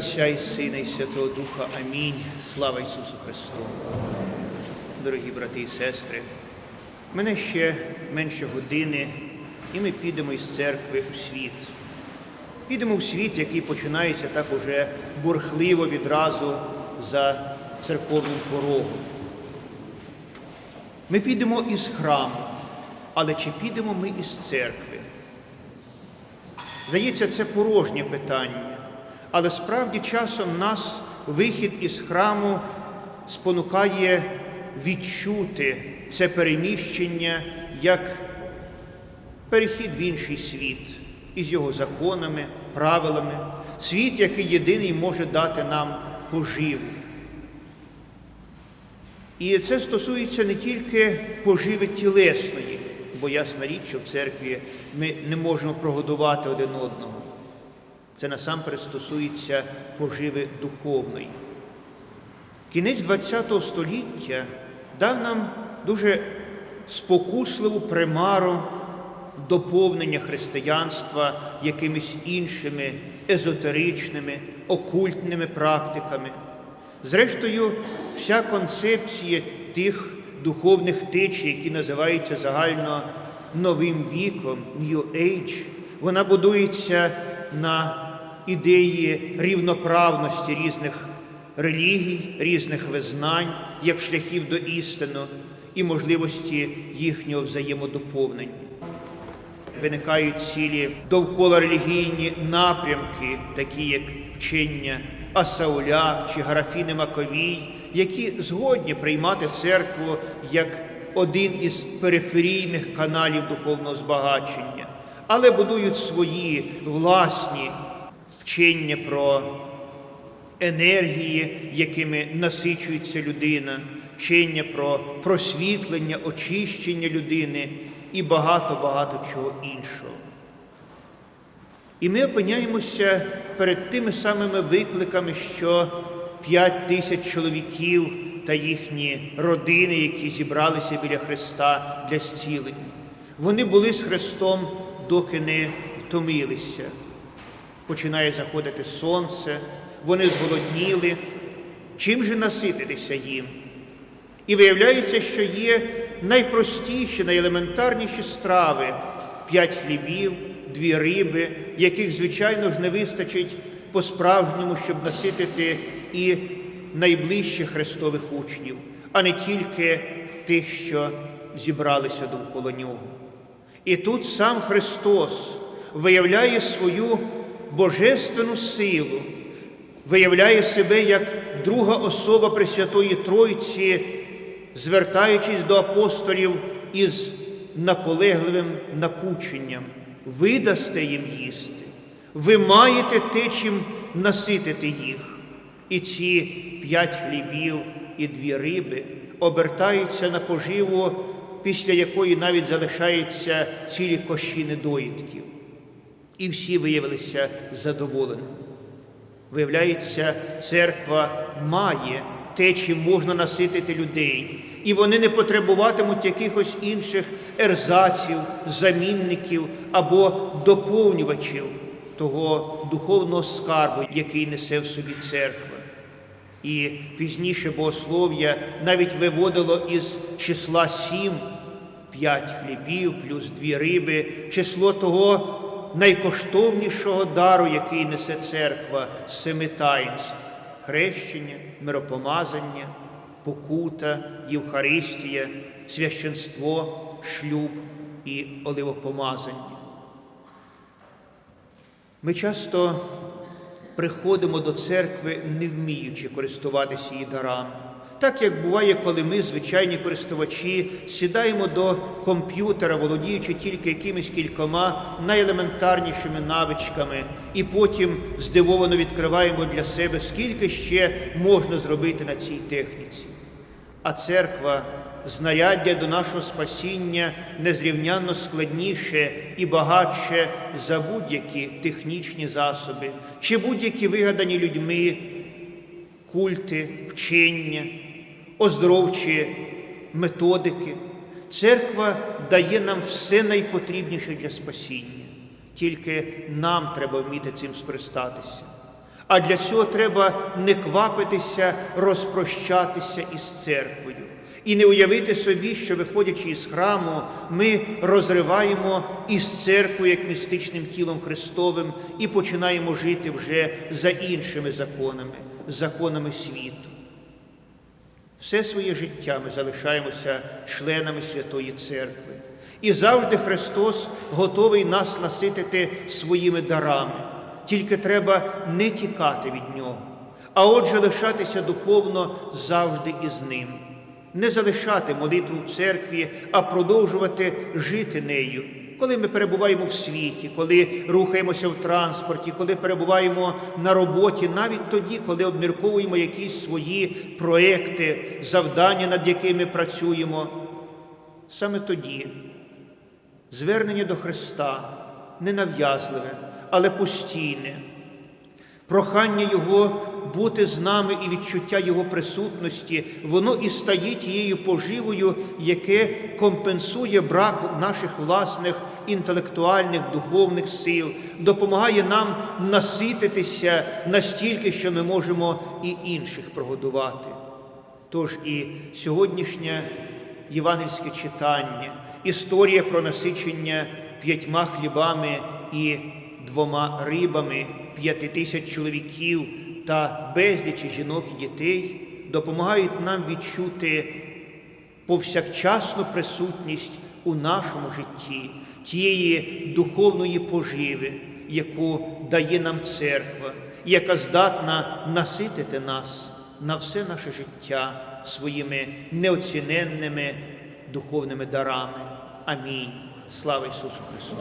Отця і Сина, і Святого Духа. Амінь. Слава Ісусу Христу. Дорогі брати і сестри, мене ще менше години, і ми підемо із церкви у світ. Підемо в світ, який починається так уже бурхливо відразу за церковним порогом. Ми підемо із храму, але чи підемо ми із церкви? Здається, це порожнє питання, але справді часом нас вихід із храму спонукає відчути це переміщення як перехід в інший світ із його законами, правилами, світ, який єдиний може дати нам поживу. І це стосується не тільки поживи тілесної, бо ясна річ, що в церкві ми не можемо прогодувати один одного. Це насамперед стосується поживи духовної. Кінець ХХ століття дав нам дуже спокусливу примару доповнення християнства якимись іншими езотеричними, окультними практиками. Зрештою, вся концепція тих духовних течій, які називаються загально новим віком, New Age, вона будується на ідеї рівноправності різних релігій, різних визнань, як шляхів до істини і можливості їхнього взаємодоповнення. Виникають цілі довкола релігійні напрямки, такі як вчення Асауляк чи Гарафіни Маковій, які згодні приймати церкву як один із периферійних каналів духовного збагачення, але будують свої власні вчення про енергії, якими насичується людина, вчення про просвітлення, очищення людини і багато-багато чого іншого. І ми опиняємося перед тими самими викликами, що п'ять тисяч чоловіків та їхні родини, які зібралися біля Христа для зцілення. Вони були з Христом, доки не втомилися. Починає заходити сонце, вони зголодніли. Чим же насититися їм? І виявляється, що є найпростіші, найелементарніші страви п'ять хлібів, дві риби, яких, звичайно ж, не вистачить по-справжньому, щоб наситити і найближчих Христових учнів, а не тільки тих, що зібралися довкола нього. І тут сам Христос виявляє свою божественну силу, виявляє себе як друга особа Пресвятої Тройці, звертаючись до апостолів із наполегливим напученням. Ви дасте їм їсти, ви маєте те, чим наситити їх. І ці п'ять хлібів і дві риби обертаються на поживу, після якої навіть залишаються цілі кощі недоїдків. І всі виявилися задоволеними. Виявляється, церква має те, чим можна наситити людей, і вони не потребуватимуть якихось інших ерзаців, замінників або доповнювачів того духовного скарбу, який несе в собі церква. І пізніше богослов'я навіть виводило із числа сім, п'ять хлібів плюс дві риби, число того найкоштовнішого дару, який несе церква семи таїнств хрещення, миропомазання, покута, Євхаристія, священство, шлюб і оливопомазання. Ми часто приходимо до церкви, не вміючи користуватися її дарами. Так як буває, коли ми, звичайні користувачі, сідаємо до комп'ютера, володіючи тільки якимись кількома найелементарнішими навичками, і потім здивовано відкриваємо для себе, скільки ще можна зробити на цій техніці. А церква, знаряддя до нашого спасіння незрівнянно складніше і багатше за будь-які технічні засоби чи будь-які вигадані людьми культи, вчення оздоровчі методики. Церква дає нам все найпотрібніше для спасіння. Тільки нам треба вміти цим скористатися. А для цього треба не квапитися розпрощатися із церквою і не уявити собі, що, виходячи із храму, ми розриваємо із церквою як містичним тілом Христовим і починаємо жити вже за іншими законами, законами світу. Все своє життя ми залишаємося членами Святої Церкви. І завжди Христос готовий нас наситити своїми дарами. Тільки треба не тікати від Нього, а отже лишатися духовно завжди із Ним. Не залишати молитву в церкві, а продовжувати жити нею. Коли ми перебуваємо в світі, коли рухаємося в транспорті, коли перебуваємо на роботі, навіть тоді, коли обмірковуємо якісь свої проекти, завдання, над якими працюємо, саме тоді звернення до Христа ненав'язливе, але постійне, прохання Його бути з нами і відчуття Його присутності, воно і стає тією поживою, яке компенсує брак наших власних інтелектуальних, духовних сил, допомагає нам насититися настільки, що ми можемо і інших прогодувати. Тож і сьогоднішнє євангельське читання, історія про насичення п'ятьма хлібами і двома рибами, п'яти тисяч чоловіків та безлічі жінок і дітей допомагають нам відчути повсякчасну присутність у нашому житті тієї духовної поживи, яку дає нам церква, яка здатна наситити нас на все наше життя своїми неоціненними духовними дарами. Амінь. Слава Ісусу Христу!